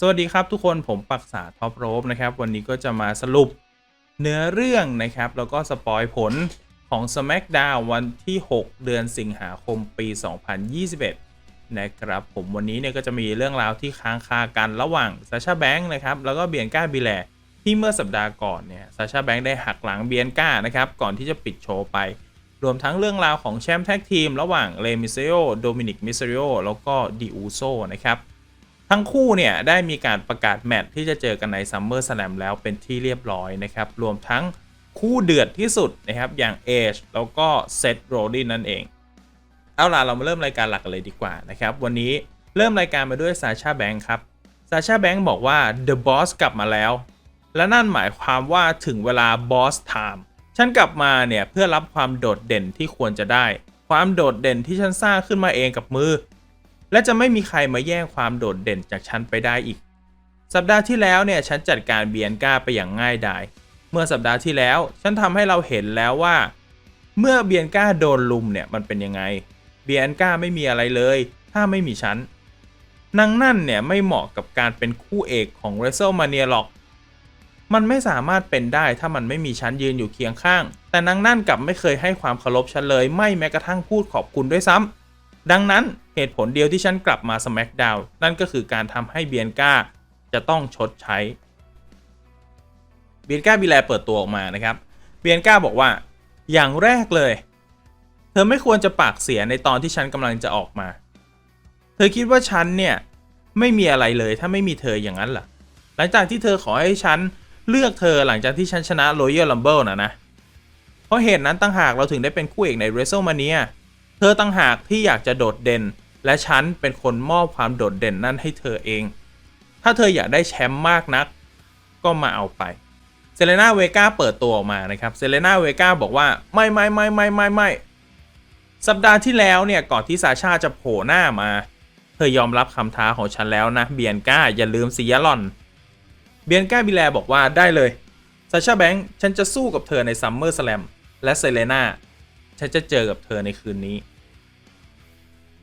สวัสดีครับทุกคนผมปักษาท็อปโรบนะครับ วันนี้ก็จะมาสรุปเนื้อเรื่องนะครับ แล้วก็สปอยผลของ SmackDown วันที่ 6 เดือนสิงหาคมปี 2021 นะครับ ผมวันนี้เนี่ยก็จะมีเรื่องราวที่ค้างคากันระหว่างซาชาแบงค์นะครับ แล้วก็เบียนก้าบิแลที่เมื่อสัปดาห์ก่อนเนี่ยซาชาแบงค์ได้หักหลังเบียนก้านะครับ ก่อนที่จะปิดโชว์ไป รวมทั้งเรื่องราวของแชมป์แท็กทีมระหว่างเลมิเซโอโดมินิกมิเริโอแล้วก็ดิอูโซนะครับ ทั้งคู่เนี่ยได้มีการประกาศแมตช์ที่จะเจอกันในซัมเมอร์ส a ลมแล้วเป็นที่เรียบร้อยนะครับ รวมทั้งคู่เดือดที่สุดนะครับอย่างเอชแล้วก็เซธโรดินนั่นเอง เอาล่ะเรามาเริ่มรายการหลักกันเลยดีกว่านะครับ วันนี้เริ่มรายการมาด้วยซาชาแบงค์ครับซาชาแบงค์บอกว่า The Boss กลับมาแล้ว และนั่นหมายความว่าถึงเวลา Boss Time ฉันกลับมาเนี่ยเพื่อรับความโดดเด่นที่ควรจะได้ ความโดดเด่นที่ฉันสร้างขึ้นมาเองกับมือ และจะไม่มีใครมาแย่งความโดดเด่นจากฉันไปได้อีก สัปดาห์ที่แล้วเนี่ยฉันจัดการเบียนก้าไปอย่างง่ายดาย เมื่อสัปดาห์ที่แล้วฉันทำให้เราเห็นแล้วว่า เมื่อเบียนก้าโดนลุมเนี่ยมันเป็นยังไง เบียนก้าไม่มีอะไรเลย ถ้าไม่มีฉันนางนั่นเนี่ยไม่เหมาะกับการเป็นคู่เอกของ w r e s t l m a n i a หรอก มันไม่สามารถเป็นได้ถ้ามันไม่มีฉันยืนอยู่เคียงข้าง แต่นางนั่นกลับไม่เคยให้ความเคารพฉันเลย ไม่แม้กระทั่งพูดขอบคุณด้วยซ้ำ ดังนั้นเหตุผลเดียวที่ฉันกลับมา SmackDown นั่นก็คือการทำให้เบียนก้าจะต้องชดใช้ เบียนก้าบิแลเปิดตัวออกมานะครับ เบียนก้าบอกว่าอย่างแรกเลย เธอไม่ควรจะปากเสียในตอนที่ฉันกำลังจะออกมา เธอคิดว่าฉันเนี่ยไม่มีอะไรเลยถ้าไม่มีเธออย่างนั้นเหรอหลังจากที่เธอขอให้ฉันเลือกเธอหลังจากที่ฉันชนะ Royal Rumble นะนะ เพราะเหตุนั้นตั้งหากเราถึงได้เป็นคู่เอกใน WrestleMania เธอตั้งหากที่อยากจะโดดเด่น และฉันเป็นคนมอบความโดดเด่นนั่นให้เธอเอง ถ้าเธออยากได้แชมป์มากนัก ก็มาเอาไปเซเลนาเวกาเปิดตัวออกมานะครับเซเลนาเวกาบอกว่าไม่ไม่ไม่ไม่ไม่ไม่สัปดาห์ที่แล้วเนี่ยก่อนที่ซาชาจะโผล่หน้ามา เธอยอมรับคำท้าของฉันแล้วนะเบียนก้าอย่าลืมซียาลอนเบียนก้าบิแลบอกว่าได้เลยซาชาแบงค์ฉันจะสู้กับเธอในซัมเมอร์ส a ลมและเซเลนา ฉันจะเจอกับเธอในคืนนี้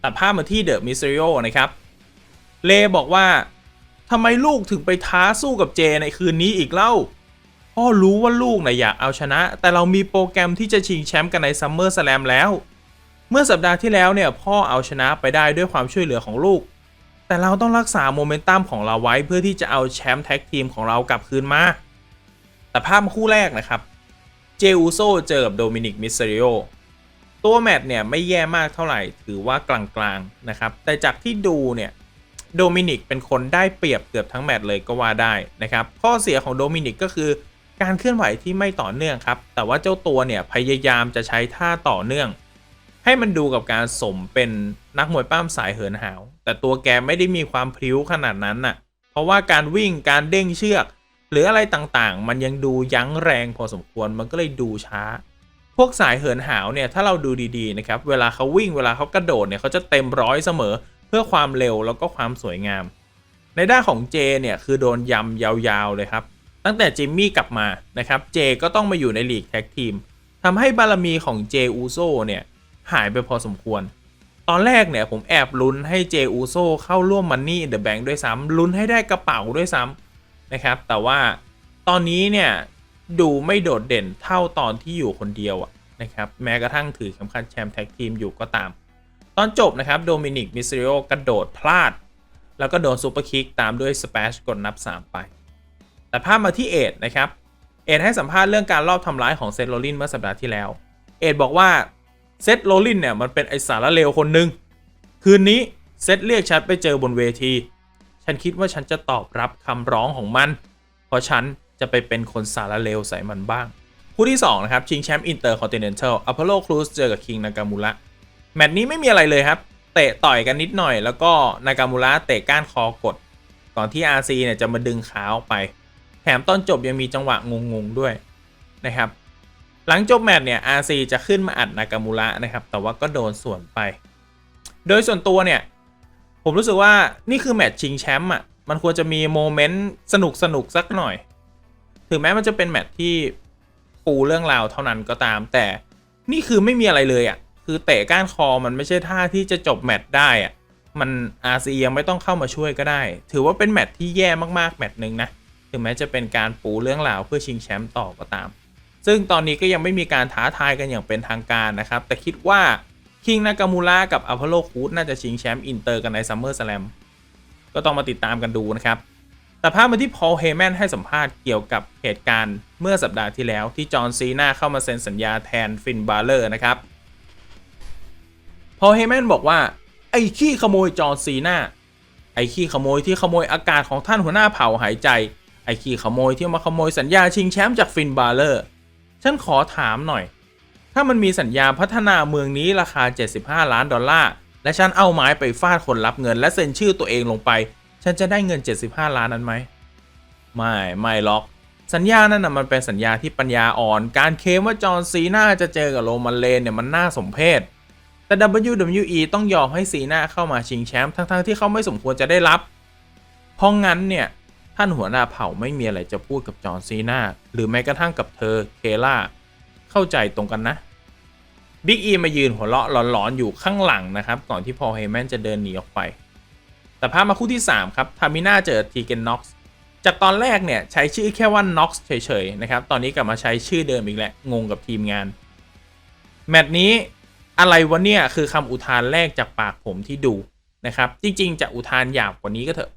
ตัดภาพมาที่เดอะมิส r ริโอนะครับ เลบอกว่าทำไมลูกถึงไปท้าสู้กับเจในคืนนี้อีกเล่า พ่อรู้ว่าลูกนะอยากเอาชนะ แต่เรามีโปรแกรมที่จะชิงแชมป์กันในซัมเมอร์ส a ลมแล้ว เมื่อสัปดาห์ที่แล้วเนี่ยพ่อเอาชนะไปได้ด้วยความช่วยเหลือของลูก แต่เราต้องรักษาโมเมนตัมของเราไว้เพื่อที่จะเอาแชมป์แท็กทีมของเรากลับคืนมา แต่ภาพคู่แรกนะครับ เจอูโซเจอกับโดมินิกมิสเซริโอ ตัวแมตช์เนี่ยไม่แย่มากเท่าไหร่ ถือว่ากลางๆนะครับ แต่จากที่ดูเนี่ยโดมินิกเป็นคนได้เปรียบเกือบทั้งแมตช์เลยก็ว่าได้นะครับ ข้อเสียของโดมินิกก็คือการเคลื่อนไหวที่ไม่ต่อเนื่องครับ แต่ว่าเจ้าตัวเนี่ยพยายามจะใช้ท่าต่อเนื่อง ให้มันดูกับการสมเป็นนักมวยป้ามสายเหินหาว แต่ตัวแกไม่ได้มีความพริ้วขนาดนั้นน่ะ เพราะว่าการวิ่งการเด้งเชือก หรืออะไรต่างๆ มันยังดูยั้งแรงพอสมควรมันก็เลยดูช้า พวกสายเหินหาวเนี่ยถ้าเราดูดีๆนะครับเวลาเขาวิ่งเวลาเขากระโดดเนี่ยเขาจะเต็มร้อยเสมอเพื่อความเร็วแล้วก็ความสวยงาม ในด้านของเจเนี่ยคือโดนยำยาวๆเลยครับตั้งแต่จิมมี่กลับมานะครับเจก็ต้องมาอยู่ในลีกแท็กทีมทำให้บารมีของเจอูโซเนี่ยหายไปพอสมควร ตอนแรกเนี่ยผมแอบลุ้นให้เจอูโซเข้าร่วมมันนี่เดอะแบงค์ด้วยซ้ำลุ้นให้ได้กระเป๋าด้วยซ้ำนะครับแต่ว่าตอนนี้เนี่ย ดูไม่โดดเด่นเท่าตอนที่อยู่คนเดียวอะนะครับแม้กระทั่งถือเข็มขัดแชมป์แท็กทีมอยู่ก็ตาม ตอนจบนะครับโดมินิกมิซิโอกระโดดพลาด แล้วก็โดนซูเปอร์คิกตามด้วยสเปชกดนับ 3 ไป แต่ภาพมาที่เอ็ดนะครับ เอ็ดให้สัมภาษณ์เรื่องการลอบทำร้ายของเซธโรลินเมื่อสัปดาห์ที่แล้ว เอ็ดบอกว่าเซธโรลินเนี่ยมันเป็นไอสารเลวคนหนึ่งคืนนี้เซธเรียกฉันไปเจอบนเวที ฉันคิดว่าฉันจะตอบรับคำร้องของมัน เพราะฉัน จะไปเป็นคนสารเลวใส่มันบ้าง คู่ที่ 2 นะครับ ชิงแชมป์อินเตอร์คอนติเนนทัลอพอลโลครูซเจอกับคิงนากามูระแมตช์นี้ไม่มีอะไรเลยครับ เตะต่อยกันนิดหน่อย แล้วก็นากามูระเตะก้านคอกด ก่อนที่ RC เนี่ยจะมาดึงขาออกไป แถมตอนจบยังมีจังหวะงงๆด้วยนะครับ หลังจบแมตช์เนี่ย RC จะขึ้นมาอัดนากามูระนะครับ แต่ว่าก็โดนส่วนไป โดยส่วนตัวเนี่ยผมรู้สึกว่านี่คือแมตช์ชิงแชมป์อะมันควรจะมีโมเมนต์สนุกสนุกสักหน่อย ถึงแม้มันจะเป็นแมตช์ที่ปูเรื่องราวเท่านั้นก็ตาม แต่นี่คือไม่มีอะไรเลยอะคือเตะก้านคอมันไม่ใช่ท่าที่จะจบแมตช์ได้อะมัน RC ยังไม่ต้องเข้ามาช่วยก็ได้ ถือว่าเป็นแมตช์ที่แย่มากๆแมตช์หนึ่งนะถึงแม้จะเป็นการปูเรื่องราวเพื่อชิงแชมป์ต่อก็ตาม ซึ่งตอนนี้ก็ยังไม่มีการท้าทายกันอย่างเป็นทางการนะครับ แต่คิดว่าคิงนากามูระกับอพอลโลคูดน่าจะชิงแชมป์อินเตอร์กันในซัมเมอร์สแลมก็ต้องมาติดตามกันดูนะครับ แต่ภาพมาที่พอลเฮแมนให้สัมภาษณ์เกี่ยวกับเหตุการณ์เมื่อสัปดาห์ที่แล้วที่จอห์นซีนาเข้ามาเซ็นสัญญาแทนฟินบาเลอร์นะครับพอลเฮแมนบอกว่า ไอ้ขี้ขโมยจอห์นซีนาไอ้ขี้ขโมยที่ขโมยอากาศของท่านหัวหน้าเผ่าหายใจ ไอ้ขี้ขโมยที่มาขโมยสัญญาชิงแชมป์จากฟินบาเลอร์ฉันขอถามหน่อย ถ้ามันมีสัญญาพัฒนาเมืองนี้ราคา 75 ล้านดอลลาร์และฉันเอาไม้ไปฟาดคนรับเงินและเซ็นชื่อตัวเองลงไป ฉันจะได้เงิน 75 ล้านนั้นไหม ไม่ ไม่หรอก สัญญานั้นนะมันเป็นสัญญาที่ปัญญาอ่อน การเคมว่าจอห์นซีนาจะเจอกับโรมันเลนเนี่ยมันน่าสมเพชแต่ WWE ต้องยอมให้ซีนาเข้ามาชิงแชมป์ทั้งๆที่เขาไม่สมควรจะได้รับ เพราะงั้นเนี่ยท่านหัวหน้าเผ่าไม่มีอะไรจะพูดกับจอห์นซีนาหรือแม้กระทั่งกับเธอเคล่า เข้าใจตรงกันนะบิ๊กอีมายืนหัวเราะหลอนๆอยู่ข้างหลังนะครับ ก่อนที่พอเฮแมนจะเดินหนีออกไป แต่ภาพมาคู่ที่ 3 ครับทามิน่าเจอทีเกนน็อกซ์จากตอนแรกเนี่ยใช้ชื่อแค่ว่าน็อกซ์เฉยๆนะครับ ตอนนี้กลับมาใช้ชื่อเดิมอีกแล้วงงกับทีมงาน แมตช์นี้อะไรวะเนี่ยคือคำอุทานแรกจากปากผมที่ดูนะครับ จริงๆ จะอุทานหยาบกว่านี้ก็เถอะ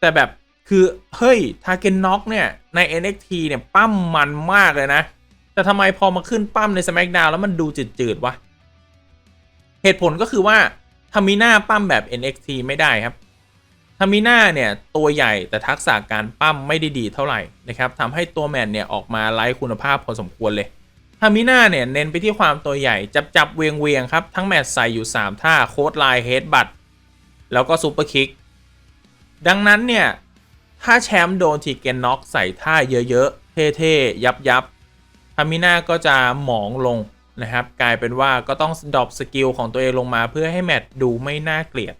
แต่แบบคือ เฮ้ยทาเกนน็อกเนี่ย ใน NXT เนี่ย ปั้มมันมากเลยนะ แต่ทำไมพอมาขึ้นปั้มใน SmackDown แล้วมันดูจืดๆวะ เหตุผลก็คือว่า ทามิน่าปั้มแบบ NXT ไม่ได้ครับทามิน่าเนี่ยตัวใหญ่แต่ทักษะการปั้มไม่ได้ดีเท่าไหร่นะครับทำให้ตัวแมนเนี่ยออกมาไร้คุณภาพพอสมควรเลยทามิน่าเนี่ยเน้นไปที่ความตัวใหญ่จับจับเวียงเวียงๆครับ ทั้งแมตช์ใส่อยู่ 3 ท่าโค้ดไลน์เฮดบัตแล้วก็ซูเปอร์คิก ดังนั้นเนี่ย ถ้าแชมป์โดนทีเกนน็อกใส่ท่าเยอะๆ เท่ๆ ยับๆทามิน่าก็จะหมองลง นะครับ กลายเป็นว่าก็ต้องดรอปสกิลของตัวเองลงมาเพื่อให้แมตช์ดูไม่น่าเกลียด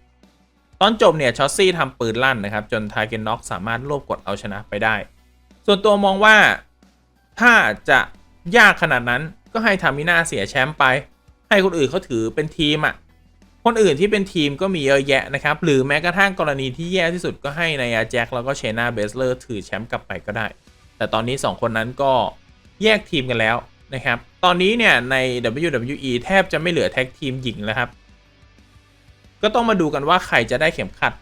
ตอนจบเนี่ยชอสซี่ทำปืนลั่นนะครับ จนทาเกนน็อกสามารถรวบกดเอาชนะไปได้ ส่วนตัวมองว่าถ้าจะยากขนาดนั้นก็ให้ทามิน่าเสียแชมป์ไป ให้คนอื่นเขาถือเป็นทีมอะ่ะคนอื่นที่เป็นทีมก็มีเยอะแยะนะครับ หรือแม้กระทั่งกรณีที่แย่ที่สุดก็ให้นายาแจ็คแล้วก็เชนาเบสเลอร์ถือแชมป์กลับไปก็ได้ แต่ตอนนี้ 2 คนนั้นก็แยกทีมกันแล้ว นะครับ ตอนนี้เนี่ยใน WWE แทบจะไม่เหลือแท็กทีมหญิงแล้วครับ ก็ต้องมาดูกันว่าใครจะได้เข็มขัด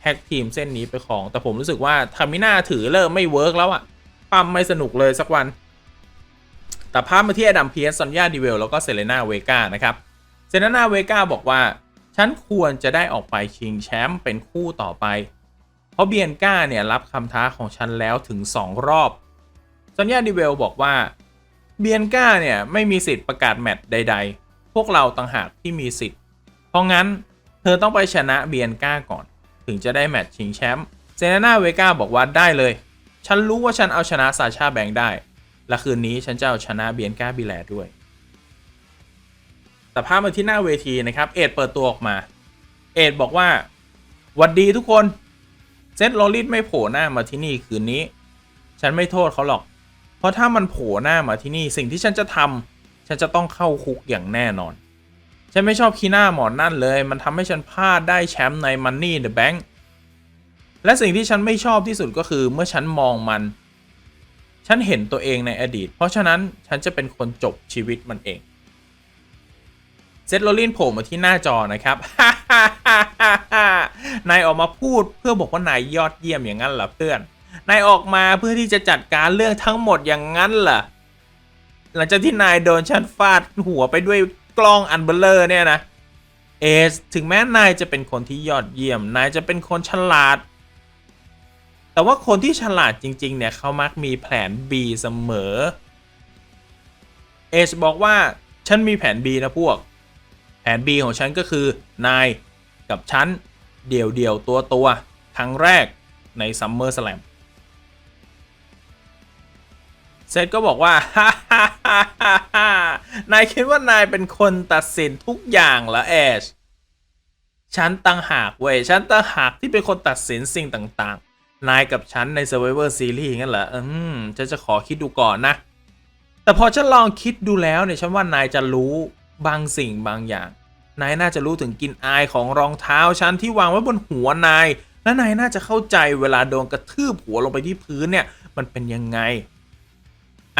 แท็กทีมเส้นนี้ไปของ แต่ผมรู้สึกว่าทามิน่าถือเริ่มไม่เวิร์กแล้วอะปั๊มไม่สนุกเลยสักวัน แต่ภาพมาที่อดัมเพียสซอนยาดิเวลแล้วก็เซเลนาเวกานะครับ เซเลนาเวกาบอกว่า ฉันควรจะได้ออกไปชิงแชมป์เป็นคู่ต่อไป เพราะเบียนก้าเนี่ยรับคำท้าของฉันแล้วถึง 2 รอบซอนยาดิเวลบอกว่า เบียนก้าเนี่ยไม่มีสิทธิ์ประกาศแมตช์ใด ๆ พวกเราต่างหากที่มีสิทธิ์ เพราะงั้นเธอต้องไปชนะเบียนก้าก่อน ถึงจะได้แมตช์ชิงแชมป์เซเลนาเวกาบอกว่าได้เลย ฉันรู้ว่าฉันเอาชนะซาชาแบงค์ได้ และคืนนี้ฉันจะเอาชนะเบียนก้าบิแลด้วย แต่ภาพมาที่หน้าเวทีนะครับ เอ็ดเปิดตัวออกมา เอ็ดบอกว่าหวัดดีทุกคน เซตโรลลิสไม่โผล่หน้ามาที่นี่คืนนี้ ฉันไม่โทษเขาหรอก เพราะถ้ามันโผล่หน้ามาที่นี่สิ่งที่ฉันจะทำฉันจะต้องเข้าคุกอย่างแน่นอน ฉันไม่ชอบคีหน้าหมอนนั่นเลย มันทำให้ฉันพลาดได้แชมป์ใน Money in the Bank และสิ่งที่ฉันไม่ชอบที่สุดก็คือเมื่อฉันมองมัน ฉันเห็นตัวเองในอดีต เพราะฉะนั้นฉันจะเป็นคนจบชีวิตมันเองเซตโรลลินโผล่มาที่หน้าจอนะครับ นายออกมาพูดเพื่อบอกว่านายยอดเยี่ยมอย่างนั้นเหรอเพื่อน นายออกมาเพื่อที่จะจัดการเรื่องทั้งหมดอย่างนั้นเหรอหลังจากที่นายโดนฉันฟาดหัวไปด้วยกล้องอันเบลเลอร์เนี่ยนะเอสถึงแม้นายจะเป็นคนที่ยอดเยี่ยม นายจะเป็นคนฉลาด แต่ว่าคนที่ฉลาดจริง ๆ เนี่ยเขามักมีแผน B เสมอเอชบอกว่าฉันมีแผน B นะพวก แผน B ของฉันก็คือนายกับฉันเดี่ยวเดี่ยวตัวตัวครั้งแรกใน Summer Slam เเซตก็บอกว่านายคิดว่านายเป็นคนตัดสินทุกอย่างเหรอแอช ฉันตั้งหากเว้ย ฉันตั้งหากที่เป็นคนตัดสินสิ่งต่างๆ นายกับฉันใน Survivor Series งั้นเหรอ อืม ฉันจะขอคิดดูก่อนนะ แต่พอฉันลองคิดดูแล้วเนี่ย ฉันว่านายจะรู้บางสิ่งบางอย่าง นายน่าจะรู้ถึงกลินอายของรองเท้าฉันที่วางไว้บนหัวนาย และนายน่าจะเข้าใจเวลาโดนกระทืบหัวลงไปที่พื้นเนี่ย มันเป็นยังไง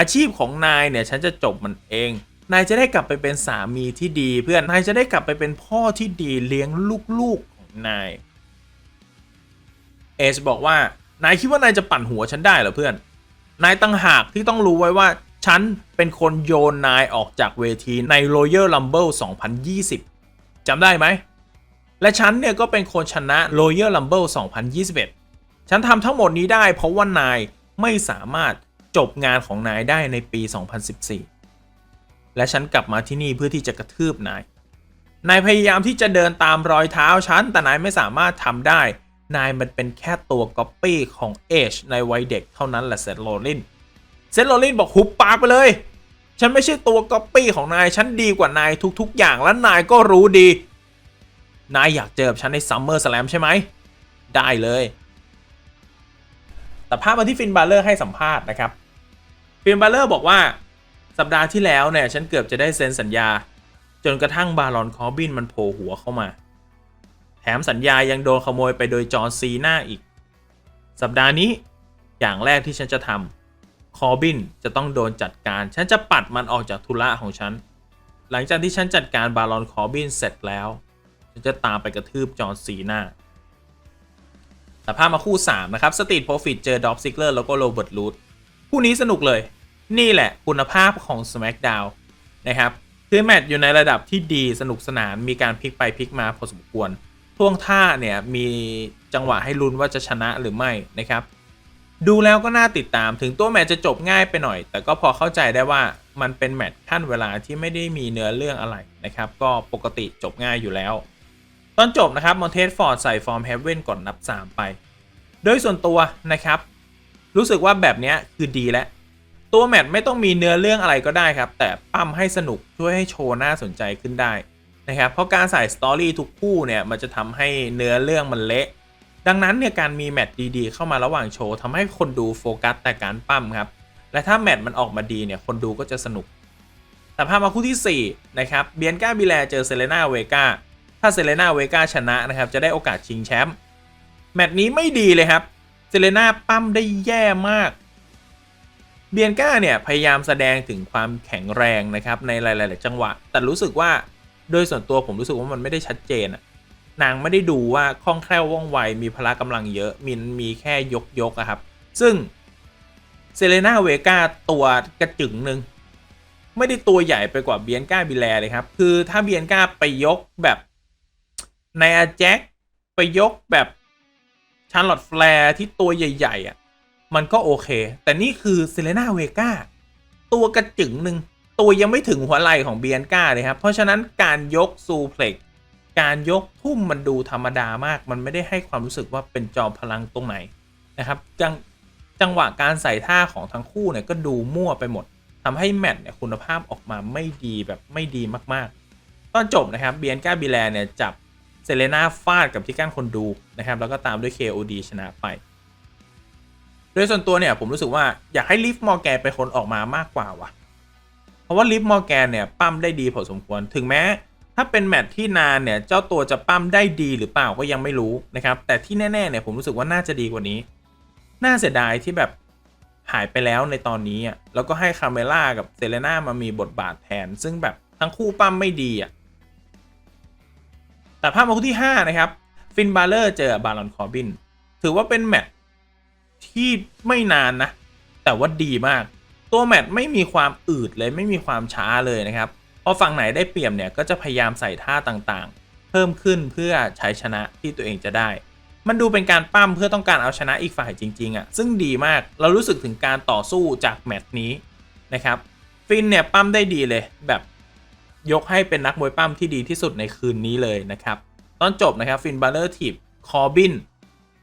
อาชีพของนายเนี่ยฉันจะจบมันเอง นายจะได้กลับไปเป็นสามีที่ดีเพื่อนนายจะได้กลับไปเป็นพ่อที่ดีเลี้ยงลูกๆของนายเอชบอกว่านายคิดว่านายจะปั่นหัวฉันได้เหรอเพื่อน นายตั้งหากที่ต้องรู้ไว้ว่าฉันเป็นคนโยนนายออกจากเวทีใน Royal Rumble 2020 จำได้ไหม และฉันเนี่ยก็เป็นคนชนะ Royal Rumble 2021 ฉันทำทั้งหมดนี้ได้เพราะว่านายไม่สามารถ จบงานของนายได้ในปี 2014 และฉันกลับมาที่นี่เพื่อที่จะกระทืบนาย นายพยายามที่จะเดินตามรอยเท้าฉัน แต่นายไม่สามารถทำได้ นายมันเป็นแค่ตัวก๊อปปี้ของเอชในวัยเด็กเท่านั้นแหละเซธโรลิน เซธโรลินบอกหุบปากไปเลย ฉันไม่ใช่ตัวก๊อปปี้ของนาย ฉันดีกว่านายทุกๆ อย่างและนายก็รู้ดี นายอยากเจอฉันในซัมเมอร์สแลมใช่ไหม ได้เลยแต่ภาพมาที่ฟินบาเลอร์ให้สัมภาษณ์นะครับ ฟินบาเลอร์บอกว่าสัปดาห์ที่แล้วเนี่ย ฉันเกือบจะได้เซ็นสัญญา จนกระทั่งบารอนคอร์บินมันโผล่หัวเข้ามา แถมสัญญายังโดนขโมยไปโดยจอร์ซีหน้าอีก สัปดาห์นี้อย่างแรกที่ฉันจะทำคอร์บินจะต้องโดนจัดการ ฉันจะปัดมันออกจากธุระของฉัน หลังจากที่ฉันจัดการบารอนคอร์บินเสร็จแล้ว ฉันจะตามไปกระทืบจอร์ซีหน้าแต่ภาพมาคู่ 3 นะครับสตรีทโปรฟิตเจอดอฟซิกเลอร์แล้วก็โรเบิร์ตลูด คู่นี้สนุกเลย นี่แหละคุณภาพของ SmackDown นะครับคือแมตช์อยู่ในระดับที่ดีสนุกสนานมีการพลิกไปพลิกมาพอสมควรท่วงท่าเนี่ยมีจังหวะให้ลุ้นว่าจะชนะหรือไม่นะครับดูแล้วก็น่าติดตามถึงตัวแมตช์จะจบง่ายไปหน่อย แต่ก็พอเข้าใจได้ว่ามันเป็นแมตช์ขั้นเวลาที่ไม่ได้มีเนื้อเรื่องอะไรนะครับ ก็ปกติจบง่ายอยู่แล้ว ตอนจบนะครับมอนเทสฟอร์ดใส่ฟอร์มเฮเว่นก่อนนับ 3 ไป โดยส่วนตัวนะครับ รู้สึกว่าแบบนี้คือดีแล้วตัวแมตช์ไม่ต้องมีเนื้อเรื่องอะไรก็ได้ครับ แต่ปั้มให้สนุกช่วยให้โชว์น่าสนใจขึ้นได้นะครับเพราะการใส่สตอรี่ทุกคู่เนี่ยมันจะทำให้เนื้อเรื่องมันเละ ดังนั้นเนี่ยการมีแมตช์ดีๆ เข้ามาระหว่างโชว์ทำให้คนดูโฟกัสแต่การปั้มครับ และถ้าแมตช์มันออกมาดีเนี่ยคนดูก็จะสนุก แต่ภาพมาคู่ที่ 4 นะครับเบียนก้าบิแลเจอเซเลนาเวกาถ้าเซเลนาเวกาชนะนะครับจะได้โอกาสชิงแชมป์แมตช์นี้ไม่ดีเลยครับ เซเลนาปั้มได้แย่มากเบียนก้าเนี่ยพยายามแสดงถึงความแข็งแรงนะครับในหลาย ๆ จังหวะ แต่รู้สึกว่าโดยส่วนตัวผมรู้สึกว่ามันไม่ได้ชัดเจนนางไม่ได้ดูว่าคล่องแคล่วว่องไวมีพละกำลังเยอะมินมีแค่ยกยกอะครับ ซึ่งเซเลนาเวกาตัวกระจึงหนึ่งไม่ได้ตัวใหญ่ไปกว่าเบียนก้าบิแลเลยครับ คือถ้าเบียนก้าไปยกแบบในอาแจ็คไปยกแบบ ชาร์ลอตแฟร์ที่ตัวใหญ่ ๆ อะ มันก็โอเค แต่นี่คือเซเลนาเวกาตัวกระจึงหนึ่งตัวยังไม่ถึงหัวไหล่ของเบียนก้าเลยครับ เพราะฉะนั้นการยกซูเพล็กการยกทุ่มมันดูธรรมดามาก มันไม่ได้ให้ความรู้สึกว่าเป็นจอมพลังตรงไหนนะครับจังจังหวะการใส่ท่าของทั้งคู่เนี่ยก็ดูมั่วไปหมดทำให้แมตช์เนี่ยคุณภาพออกมาไม่ดีแบบไม่ดีมากๆ ตอนจบนะครับเบียนก้าบิแลเนี่ยจับ ซเลนาฟาดกับที่กั้นคนดูนะครับ แล้วก็ตามด้วย KOD ชนะไป โดยส่วนตัวเนี่ยผมรู้สึกว่าอยากให้ลิฟมอร์แกนเป็นคนออกมามากกว่าว่ะ เพราะว่าลิฟมอร์แกนเนี่ยปั้มได้ดีพอสมควร ถึงแม้ ถ้าเป็นแมตช์ที่นานเนี่ยเจ้าตัวจะปั้มได้ดีหรือเปล่าก็ยังไม่รู้นะครับ แต่ที่แน่ๆเนี่ยผมรู้สึกว่าน่าจะดีกว่านี้ น่าเสียดายที่แบบหายไปแล้วในตอนนี้อะ แล้วก็ให้คาเมล่ากับเซเลนามามีบทบาทแทน ซึ่งแบบทั้งคู่ปั้มไม่ดีอะ แต่ภาพมาคู่ที่ 5 นะครับ ฟินบาเลอร์เจอบารอนคอร์บิน ถือว่าเป็นแมตช์ที่ไม่นานนะ แต่ว่าดีมาก ตัวแมตช์ไม่มีความอืดเลยไม่มีความช้าเลยนะครับ พอฝั่งไหนได้เปรียบเนี่ยก็จะพยายามใส่ท่าต่างๆ เพิ่มขึ้นเพื่อใช้ชนะที่ตัวเองจะได้ มันดูเป็นการปั้มเพื่อต้องการเอาชนะอีกฝ่ายจริงๆอะ่ะ ซึ่งดีมาก เรารู้สึกถึงการต่อสู้จากแมตช์นี้นะครับ ฟินเนี่ยปั้มได้ดีเลยแบบ ยกให้เป็นนักมวยปั้มที่ดีที่สุดในคืนนี้เลยนะครับ ตอนจบนะครับฟินบาเลอร์ทีบคอบิน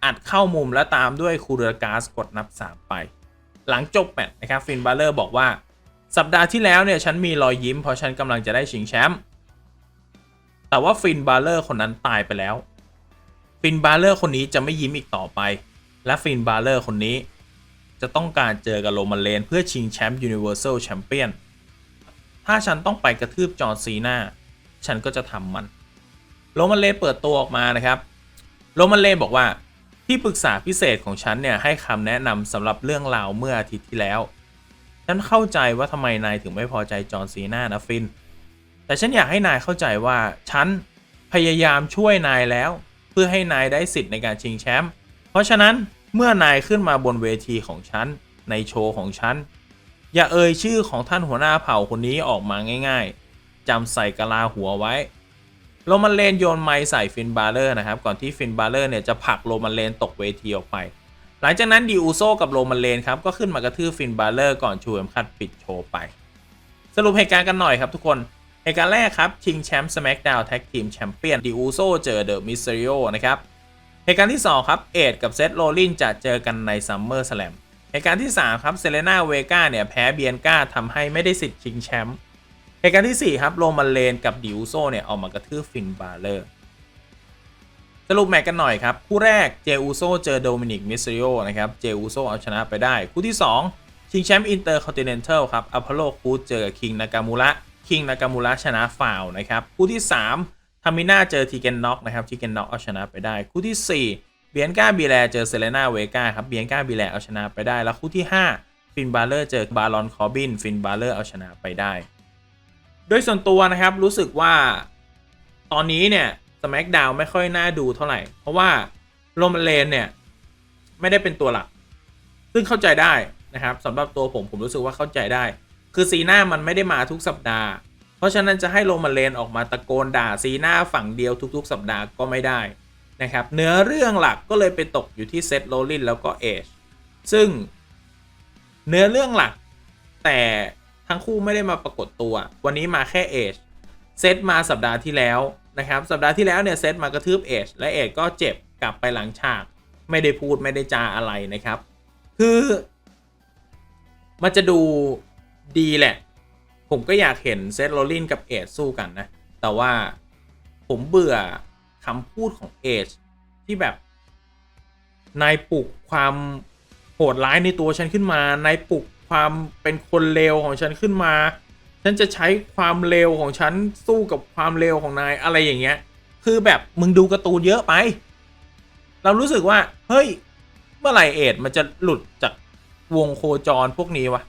อัดเข้ามุมและตามด้วยคูเรกาสกดนับ 3 ไป หลังจบแมตช์นะครับฟินบาเลอร์บอกว่าสัปดาห์ที่แล้วเนี่ยฉันมีรอยยิ้มเพราะฉันกำลังจะได้ชิงแชมป์แต่ว่าฟินบาเลอร์คนนั้นตายไปแล้วฟินบาเลอร์คนนี้จะไม่ยิ้มอีกต่อไป และฟินบาเลอร์คนนี้จะต้องการเจอกับโรมันเลนเพื่อชิงแชมป์ยูนิเวอร์แซลแชมเปี้ยน ถ้าฉันต้องไปกระทืบจอร์ซีนาฉันก็จะทำมัน โรมันเลเปิดตัวออกมานะครับ โรมันเลบอกว่าที่ปรึกษาพิเศษของฉันเนี่ยให้คำแนะนำสำหรับเรื่องราวเมื่ออาทิตย์ที่แล้ว ฉันเข้าใจว่าทำไมนายถึงไม่พอใจจอห์ซีนานะฟิน แต่ฉันอยากให้นายเข้าใจว่าฉันพยายามช่วยนายแล้ว เพื่อให้นายได้สิทธิ์ในการชิงแชมป์ เพราะฉะนั้นเมื่อนายขึ้นมาบนเวทีของฉันในโชว์ของฉัน อย่าเอ่ยชื่อของท่านหัวหน้าเผ่าคนนี้ออกมาง่าย ๆจำใส่กะลาหัวไว้โรมันเลนโยนไม้ใส่ฟินบาเลอร์นะครับก่อนที่ฟินบาเลอร์เนี่ยจะผลักโรมันเลนตกเวทีออกไป หลังจากนั้นดิอูโซกับโรมันเลนครับก็ขึ้นมากระทืบฟินบาเลอร์ก่อนชูเข็มขัดปิดโชว์ไป สรุปเหตุการณ์กันหน่อยครับทุกคนเหตุการณ์แรกครับชิงแชมป์ SmackDown Tag Team Champion ดิอูโซเจอเดอะมิส t ริโอนะครับเหตุการณ์ที่ 2 ครับ เอ็ดกับเซธโรลินจะเจอกันใน Summer Slam เหตุการณ์ที่ 3 ครับเซเลนาเวกาเนี่ยแพ้เบียนกาทำให้ไม่ได้สิทธิ์ชิงแชมป์เหตุการณ์ที่ 4 ครับโรมันเลนกับดิอูโซเนี่ยออกมากระทืบฟินบาเลอร์สรุปแมตช์กันหน่อยครับ คู่แรกเจอูโซเจอโดมินิกมิส t ริโอนะครับเจอูโซเอาชนะไปได้ คู่ที่ 2 ชิงแชมป์อินเตอร์คอนติเนนทัลครับอพอลโลคูเจอกับคิงนากามูระคิงนากามูระชนะฟาวนะครับคู่ที่3ทามิน่าเจอทีเกนน็อกนะครับทีเกนน็อกเอาชนะไปได้ คู่ที่ 4 บียนกาบีแลเจอเซเลนาเวกาครับเบียนกาบีแลเอาชนะไปได้ แล้วคู่ที่ 5 ฟินบาเลอร์เจอบารอนคอร์บินฟินบาเลอร์เอาชนะไปได้ โดยส่วนตัวนะครับรู้สึกว่าตอนนี้เนี่ยสแม k ดาวไม่ค่อยน่าดูเท่าไหร่ เพราะว่าโรมันเลนเนี่ยไม่ได้เป็นตัวหลัก ซึ่งเข้าใจได้นะครับสำหรับตัวผมผมรู้สึกว่าเข้าใจได้ คือซีน่ามันไม่ได้มาทุกสัปดาห์ เพราะฉะนั้นจะให้โรมันเลนออกมาตะโกนด่าซีน่าฝั่งเดียวทุก ๆ สัปดาห์ก็ไม่ได้ นะครับเนื้อเรื่องหลักก็เลยไปตกอยู่ที่เซตโรลินแล้วก็เอชซึ่งเนื้อเรื่องหลัก แต่ทั้งคู่ไม่ได้มาปรากฏตัว วันนี้มาแค่เอชเซตมาสัปดาห์ที่แล้วนะครับสัปดาห์ที่แล้วเนี่ยเซตมากระทืบเอชและเอชก็เจ็บกลับไปหลังฉาก ไม่ได้พูดไม่ได้จาอะไรนะครับ คือมันจะดูดีแหละ ผมก็อยากเห็นเซตโรลินกับเอชสู้กันนะ แต่ว่าผมเบื่อ คำพูดของเอชที่แบบนายปลุกความโหดร้ายในตัวฉันขึ้นมานายปลุกความเป็นคนเลวของฉันขึ้นมา ฉันจะใช้ความเลวของฉันสู้กับความเลวของนายอะไรอย่างเงี้ย คือแบบมึงดูการ์ตูนเยอะไป เรารู้สึกว่าเฮ้ยเมื่อไหร่เอดมันจะหลุดจากวงโคจรพวกนี้วะ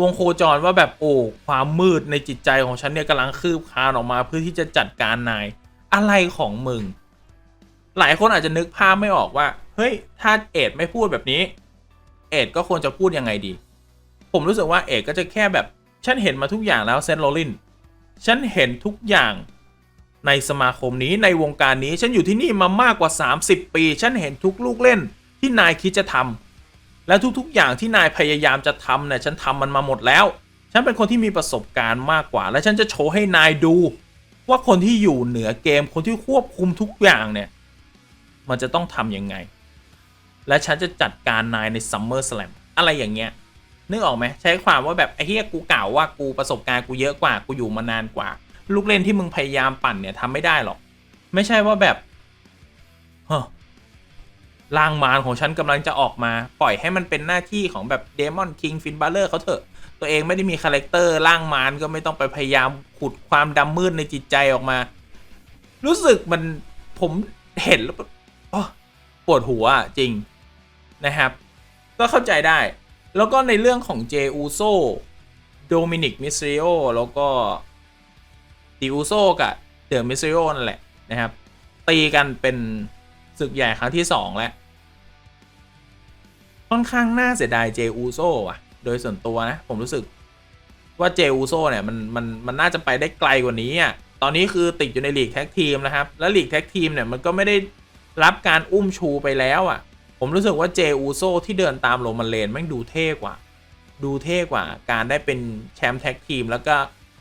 วงโคจรว่าแบบโอ้ความมืดในจิตใจของฉันเนี่ยกำลังคืบคลานออกมาเพื่อที่จะจัดการนาย อะไรของมึง หลายคนอาจจะนึกภาพไม่ออกว่า เฮ้ย ถ้าเอ็ดไม่พูดแบบนี้ เอ็ดก็ควรจะพูดยังไงดี ผมรู้สึกว่าเอ็ดก็จะแค่แบบ ฉันเห็นมาทุกอย่างแล้วเซนโรลิน ฉันเห็นทุกอย่างในสมาคมนี้ในวงการนี้ ฉันอยู่ที่นี่มามากกว่า 30 ปี ฉันเห็นทุกลูกเล่นที่นายคิดจะทำและทุกๆอย่างที่นายพยายามจะทำเนี่ยฉันทำมันมาหมดแล้ว ฉันเป็นคนที่มีประสบการณ์มากกว่า และฉันจะโชว์ให้นายดู ว่าคนที่อยู่เหนือเกมคนที่ควบคุมทุกอย่างเนี่ย มันจะต้องทำยังไง และฉันจะจัดการนายในซัมเมอร์ส m มอะไรอย่างเงี้ยนึกออกไหมใช้ความว่าแบบไอ้เฮียกูกล่าวว่ากูประสบการณ์กูเยอะกว่ากูอยู่มานานกว่า ลูกเล่นที่มึงพยายามปั่นเนี่ยทำไม่ได้หรอก ไม่ใช่ว่าแบบเฮ้ ร่างมารของฉันกำลังจะออกมา ปล่อยให้มันเป็นหน้าที่ของแบบเดมอนคิงฟินบาเลอร์เขาเถอะ ตัวเองไม่ได้มีคาแรคเตอร์ร่างมารก็ไม่ต้องไปพยายามขุดความดำมืดในจิตใจออกมา รู้สึกมันผมเห็นแล้วปวดหัวจริงนะครับ ก็เข้าใจได้ แล้วก็ในเรื่องของเจอูโซโดมินิกมิสริโอแล้วก็ดิอูโซกับเดอะมิสริโอนั่นแหละนะครับ ตีกันเป็น ศึกใหญ่ครั้งที่ 2 แล้ว ค่อนข้างน่าเสียดายเจอูโซอะ โดยส่วนตัวนะ ผมรู้สึกว่าเจอูโซเนี่ยมันมันมันน่าจะไปได้ไกลกว่านี้อะ ตอนนี้คือติดอยู่ในลีกแท็กทีมนะครับ แล้วลีกแท็กทีมเนี่ยมันก็ไม่ได้รับการอุ้มชูไปแล้วอะ ผมรู้สึกว่าเจอูโซที่เดินตามโรมันเลนแม่งดูเท่กว่า ดูเท่กว่า การได้เป็นแชมป์แท็กทีมแล้วก็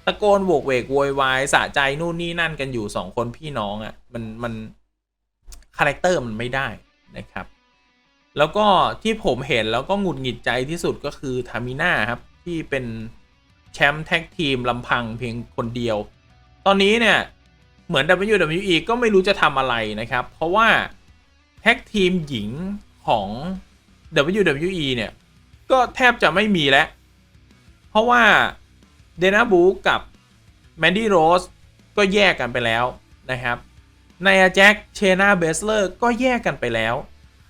ตะโกนโวกเวกโวยวายสะใจนู่นนี่นั่นกันอยู่สองคนพี่น้องอะ่ะมันมัน คาแรคเตอร์มันไม่ได้นะครับ แล้วก็ที่ผมเห็นแล้วก็หงุดหงิดใจที่สุดก็คือทามิน่าครับ ที่เป็นแชมป์แท็กทีมลำพังเพียงคนเดียว ตอนนี้เนี่ยเหมือน WWE ก็ไม่รู้จะทำอะไรนะครับ เพราะว่าแท็กทีมหญิงของ WWE เนี่ย ก็แทบจะไม่มีแล้ว เพราะว่าเดนาบูกับแมนดี้โรสก็แยกกันไปแล้วนะครับ นอาแจ็คเชนาเบสเลอร์ก็แยกกันไปแล้ว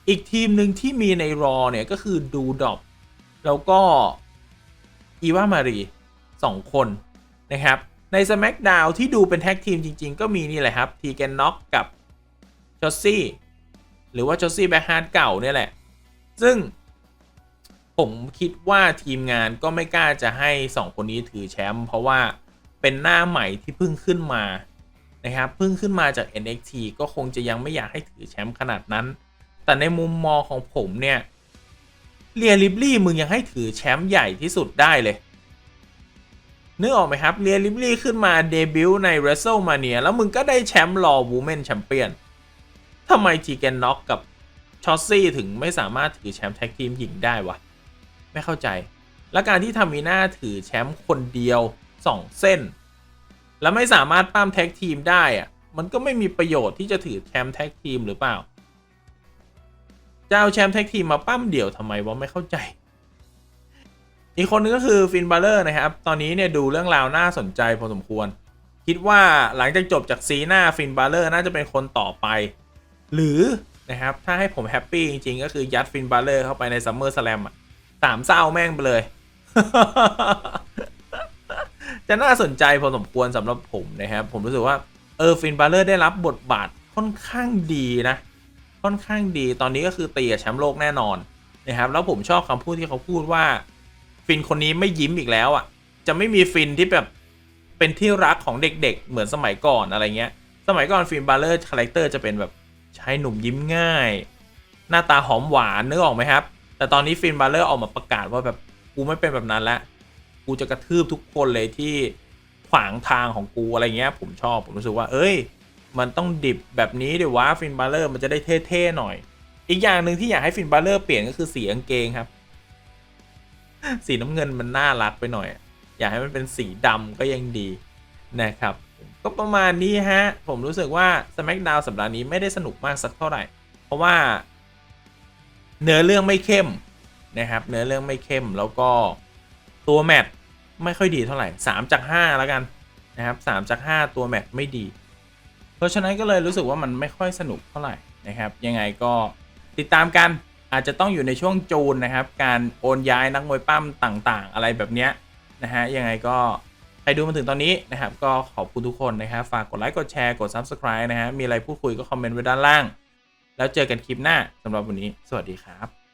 อีกทีมหนึ่งที่มีในรอเนี่ยก็คือดูดอบแล้วก็อีวามารีสองคนนะครับ ใน SmackDown ที่ดูเป็นแท็กทีมจริง ๆ ก็มีนี่แหละครับทีแกนน็อกกับจอซี่หรือว่าจอซี่แบ็คฮาร์ดเก่าเนี่ยแหละ ซึ่งผมคิดว่าทีมงานก็ไม่กล้าจะให้ 2 คนนี้ถือแชมป์เพราะว่าเป็นหน้าใหม่ที่เพิ่งขึ้นมา นะครับเพิ่งขึ้นมาจาก NXT ก็คงจะยังไม่อยากให้ถือแชมป์ขนาดนั้น แต่ในมุมมองของผมเนี่ยเรียลิบลี่มึงยังให้ถือแชมป์ใหญ่ที่สุดได้เลยนึกออกไหมครับเรียลิบลี่ขึ้นมาเดบิวต์ใน WrestleMania แล้วมึงก็ได้แชมป์รอวูแมนแชมเปี้ยนทำไมทีแกนน็อกกับชอสซี่ถึงไม่สามารถถือแชมป์แท็กทีมหญิงได้วะ ไม่เข้าใจ และการที่ทามิน่าถือแชมป์คนเดียว 2 เส้น แล้วไม่สามารถปั้มแท็กทีมได้อะมันก็ไม่มีประโยชน์ที่จะถือแชมป์แท็กทีมหรือเปล่าจะเอาแชมป์แท็กทีมมาปั้มเดี่ยวทำไมวะไม่เข้าใจ อีกคนนึงก็คือฟินบาเลอร์นะครับ ตอนนี้เนี่ยดูเรื่องราวน่าสนใจพอสมควร คิดว่าหลังจากจบจากซีหน้าฟินบาเลอร์น่าจะเป็นคนต่อไป หรือนะครับถ้าให้ผมแฮปปี้จริงๆ ก็คือยัดฟินบาเลอร์เข้าไปในซัมเมอร์สแลมอะสามเศร้าแม่งไปเลย จะน่าสนใจพอสมควรสำหรับผมนะครับ ผมรู้สึกว่าเออฟินบาเลอร์ได้รับบทบาทค่อนข้างดีนะ ค่อนข้างดีตอนนี้ก็คือตีกับแชมป์โลกแน่นอนนะครับ แล้วผมชอบคำพูดที่เขาพูดว่า ฟินคนนี้ไม่ยิ้มอีกแล้วอะ จะไม่มีฟินที่แบบเป็นที่รักของเด็กๆ เหมือนสมัยก่อนอะไรเงี้ย สมัยก่อนฟินบาเลอร์คาแรคเตอร์จะเป็นแบบชายหนุ่มยิ้มง่าย หน้าตาหอมหวานนึกออกไหมครับ แต่ตอนนี้ฟินบาเลอร์ออกมาประกาศว่าแบบกูไม่เป็นแบบนั้นแล้ว กูจะกระทืบทุกคนเลยที่ขวางทางของกูอะไรเงี้ย ผมชอบผมรู้สึกว่า เอ้ย มันต้องดิบแบบนี้เดี๋ยววะฟินบาเลอร์มันจะได้เท่ๆหน่อย อีกอย่างหนึ่งที่อยากให้ฟินบาเลอร์เปลี่ยนก็คือสีกางเกงครับ สีน้ำเงินมันน่ารักไปหน่อย อยากให้มันเป็นสีดำก็ยังดีนะครับ ก็ประมาณนี้ฮะ ผมรู้สึกว่า SmackDown สัปดาห์นี้ไม่ได้สนุกมากสักเท่าไหร่ เพราะว่า เนื้อเรื่องไม่เข้มนะครับ เนื้อเรื่องไม่เข้มแล้วก็ ตัวแมทไม่ค่อยดีเท่าไหร่ 3 จาก 5 แล้วกันนะครับ3จาก 5 ตัวแมทไม่ดี เพราะฉะนั้นก็เลยรู้สึกว่ามันไม่ค่อยสนุกเท่าไหร่นะครับ ยังไงก็ติดตามกันอาจจะต้องอยู่ในช่วงจูนนะครับ การโอนย้ายนักมวยปั้มต่างๆ อะไรแบบเนี้ยนะฮะยังไงก็ใครดูมาถึงตอนนี้นะครับ ก็ขอบคุณทุกคนนะครับ ฝากกดไลค์กดแชร์กด Subscribe นะฮะมีอะไรพูดคุยก็คอมเมนต์ไว้ด้านล่าง แล้วเจอกันคลิปหน้าสำหรับวันนี้ สวัสดีครับ